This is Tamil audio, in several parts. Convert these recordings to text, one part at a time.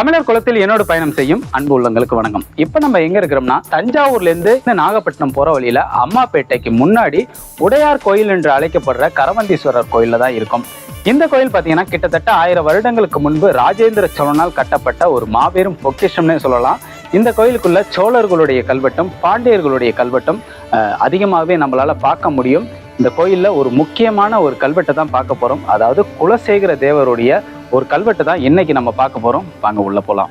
தமிழர் குளத்தில் என்னோட பயணம் செய்யும் அன்பு உள்ளங்களுக்கு வணக்கம். இப்போ நம்ம எங்க இருக்கிறோம்னா தஞ்சாவூர்ல இருந்து இந்த நாகப்பட்டினம் போற வழியில அம்மாப்பேட்டைக்கு முன்னாடி உடையார் கோயில் என்று அழைக்கப்படுற கரவந்தீஸ்வரர் கோயில்ல தான் இருக்கும். இந்த கோயில் பார்த்தீங்கன்னா கிட்டத்தட்ட ஆயிரம் வருடங்களுக்கு முன்பு ராஜேந்திர சோழனால் கட்டப்பட்ட ஒரு மாபெரும் பொக்கிஷம்னே சொல்லலாம். இந்த கோயிலுக்குள்ள சோழர்களுடைய கல்வெட்டும் பாண்டியர்களுடைய கல்வெட்டும் அதிகமாகவே நம்மளால பார்க்க முடியும். இந்த கோயிலில் ஒரு முக்கியமான ஒரு கல்வெட்டை தான் பார்க்க போகிறோம் அதாவது குலசேகர தேவருடைய ஒரு கல்வெட்டு தான் இன்னைக்கு நம்ம பார்க்க போறோம். வாங்க உள்ள போலாம்.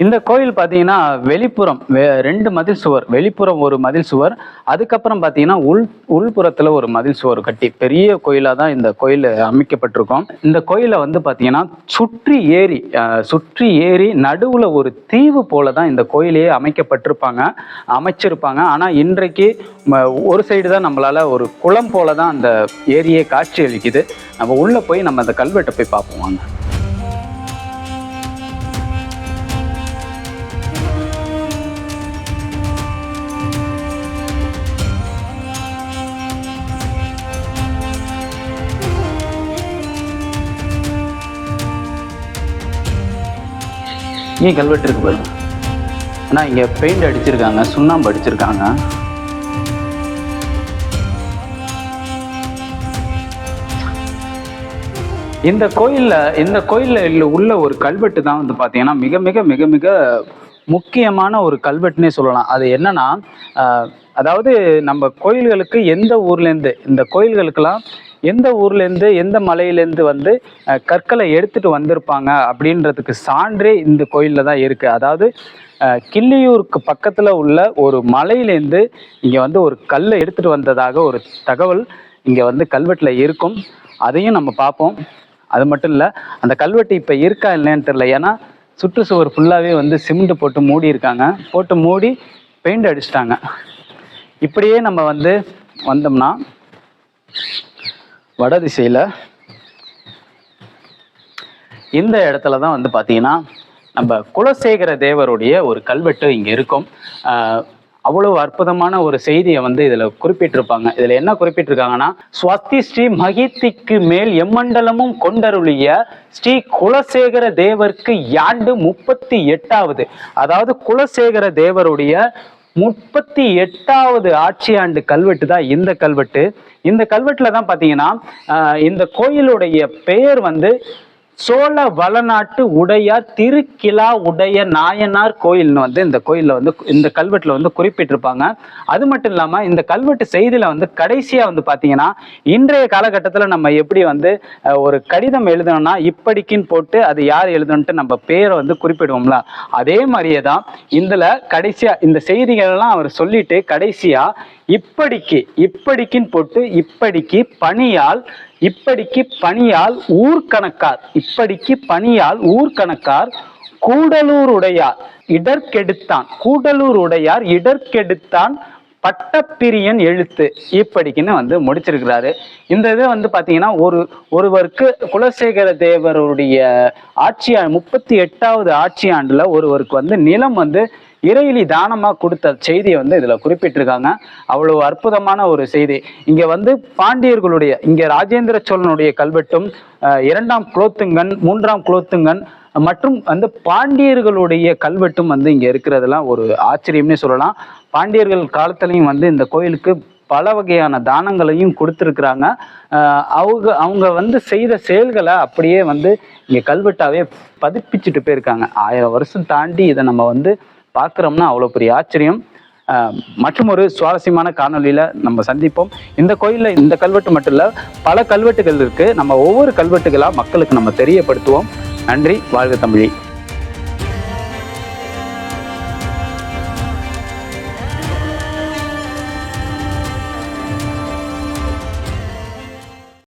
இந்த கோயில் பார்த்தீங்கன்னா வெளிப்புறம் ரெண்டு மதில் சுவர் வெளிப்புறம் ஒரு மதில் சுவர் அதுக்கப்புறம் பார்த்தீங்கன்னா உள் உள்புறத்தில் ஒரு மதில் சுவர் கட்டி பெரிய கோயிலாக தான் இந்த கோயில் அமைக்கப்பட்டிருக்கோம். இந்த கோயிலை வந்து பார்த்தீங்கன்னா சுற்றி ஏரி சுற்றி ஏரி நடுவில் ஒரு தீவு போல தான் இந்த கோயிலையே அமைக்கப்பட்டிருப்பாங்க அமைச்சிருப்பாங்க. ஆனால் இன்றைக்கு ம- ஒரு சைடு தான் நம்மளால் ஒரு குளம் போல தான் அந்த ஏரியே காட்சி அளிக்குது. நம்ம உள்ளே போய் நம்ம அந்த கல்வெட்டை போய் பார்ப்போம் வாங்க. ஏன் கல்வெட்டு இருக்கு பாருங்க ஆனால் இங்கே பெயிண்ட் அடிச்சிருக்காங்க சுண்ணாம்பு அடிச்சிருக்காங்க. இந்த கோயில்ல இந்த கோயில்ல உள்ள ஒரு கல்வெட்டு தான் வந்து பார்த்தீங்கன்னா மிக மிக மிக மிக முக்கியமான ஒரு கல்வெட்டுனே சொல்லலாம். அது என்னன்னா அதாவது நம்ம கோயில்களுக்கு எந்த ஊர்லேருந்து இந்த கோயில்களுக்கெல்லாம் எந்த ஊர்லேருந்து எந்த மலையிலேருந்து வந்து கற்களை எடுத்துகிட்டு வந்திருப்பாங்க அப்படின்றதுக்கு சான்றே இந்த கோயிலில் தான் இருக்குது அதாவது கிள்ளியூருக்கு பக்கத்தில் உள்ள ஒரு மலையிலேருந்து இங்கே வந்து ஒரு கல்லை எடுத்துட்டு வந்ததாக ஒரு தகவல் இங்கே வந்து கல்வெட்டில் இருக்கும். அதையும் நம்ம பார்ப்போம். அது மட்டும் இல்லை அந்த கல்வெட்டு இப்போ இருக்கா இல்லைன்னு தெரியல. ஏன்னா சுற்றுச்சுவர் ஃபுல்லாகவே வந்து சிமெண்ட் போட்டு மூடி இருக்காங்க போட்டு மூடி பெயிண்ட் அடிச்சிட்டாங்க. இப்படியே நம்ம வந்து வந்தோம்னா வட திசையில் இந்த இடத்துல தான் வந்து பார்த்தீங்கன்னா நம்ம குலசேகர தேவருடைய ஒரு கல்வெட்டு இங்கே இருக்கும். அவ்வளவு அற்புதமான ஒரு செய்தியை வந்து இதில் குறிப்பிட்டிருப்பாங்க. இதில் என்ன குறிப்பிட்டிருக்காங்கன்னா ஸ்வஸ்தி ஸ்ரீ மகித்திக்கு மேல் எம்மண்டலமும் கொண்டருளிய ஸ்ரீ குலசேகர தேவருக்கு யாண்டு முப்பத்தி எட்டாவது. அதாவது குலசேகர தேவருடைய முப்பத்தி எட்டாவது ஆட்சி ஆண்டு கல்வெட்டு தான் இந்த கல்வெட்டு. இந்த கல்வெட்டுல தான் பாத்தீங்கன்னா இந்த கோயிலுடைய பெயர் வந்து சோழ வளநாட்டு உடையார் திருக்கிலா உடைய நாயனார் கோயில்னு வந்து இந்த கோயிலில் வந்து இந்த கல்வெட்டில் வந்து குறிப்பிட்டிருப்பாங்க. அது மட்டும் இல்லாமல் இந்த கல்வெட்டு செய்தியில் வந்து கடைசியாக வந்து பார்த்தீங்கன்னா இன்றைய காலகட்டத்தில் நம்ம எப்படி வந்து ஒரு கடிதம் எழுதணும்னா இப்படிக்குன்னு போட்டு அது யார் எழுதணுன்ட்டு நம்ம பேரை வந்து குறிப்பிடுவோம்ல. அதே மாதிரியே தான் இதில் கடைசியாக இந்த செய்திகள் எல்லாம் அவர் சொல்லிட்டு கடைசியாக இப்படிக்கு இப்படிக்குன்னு போட்டு இப்படிக்கு பணியால் இப்படிக்கு பணியால் ஊர்கணக்கார் இப்படிக்கு பணியால் ஊர்கணக்கார் கூடலூர் உடையார் இடர்கெடுத்தான் கூடலூர் உடையார் இடர்கெடுத்தான் பட்டப்பிரியன் எழுத்து. இப்படிக்குன்னு வந்து முடிச்சிருக்கிறாரு. இந்த இது வந்து பார்த்தீங்கன்னா ஒரு ஒருவருக்கு குலசேகர தேவருடைய ஆட்சி முப்பத்தி எட்டாவது ஆட்சி ஆண்டில் ஒருவருக்கு வந்து நிலம் வந்து இறையிலி தானமாக கொடுத்த செய்தியை வந்து இதில் குறிப்பிட்டிருக்காங்க. அவ்வளவு அற்புதமான ஒரு செய்தி. இங்கே வந்து பாண்டியர்களுடைய இங்கே ராஜேந்திர சோழனுடைய கல்வெட்டும் இரண்டாம் குலோத்துங்கன் மூன்றாம் குலோத்துங்கன் மற்றும் வந்து பாண்டியர்களுடைய கல்வெட்டும் வந்து இங்கே இருக்கிறதெல்லாம் ஒரு ஆச்சரியம்னே சொல்லலாம். பாண்டியர்கள் காலத்துலேயும் வந்து இந்த கோயிலுக்கு பல வகையான தானங்களையும் கொடுத்துருக்குறாங்க. அவங்க அவங்க வந்து செய்த செயல்களை அப்படியே வந்து இங்கே கல்வெட்டாவே பதிப்பிச்சுட்டு போயிருக்காங்க. ஆயிரம் வருஷம் தாண்டி இதை நம்ம வந்து பார்க்குறோம்னா அவ்வளோ பெரிய ஆச்சரியம். மற்றும் ஒரு சுவாரஸ்யமான காணொலியில் நம்ம சந்திப்போம். இந்த கோயிலில் இந்த கல்வெட்டு மட்டும் இல்லை பல கல்வெட்டுகள் இருக்குது நம்ம ஒவ்வொரு கல்வெட்டுகளாக மக்களுக்கு நம்ம தெரியப்படுத்துவோம். நன்றி வாழ்க தமிழி.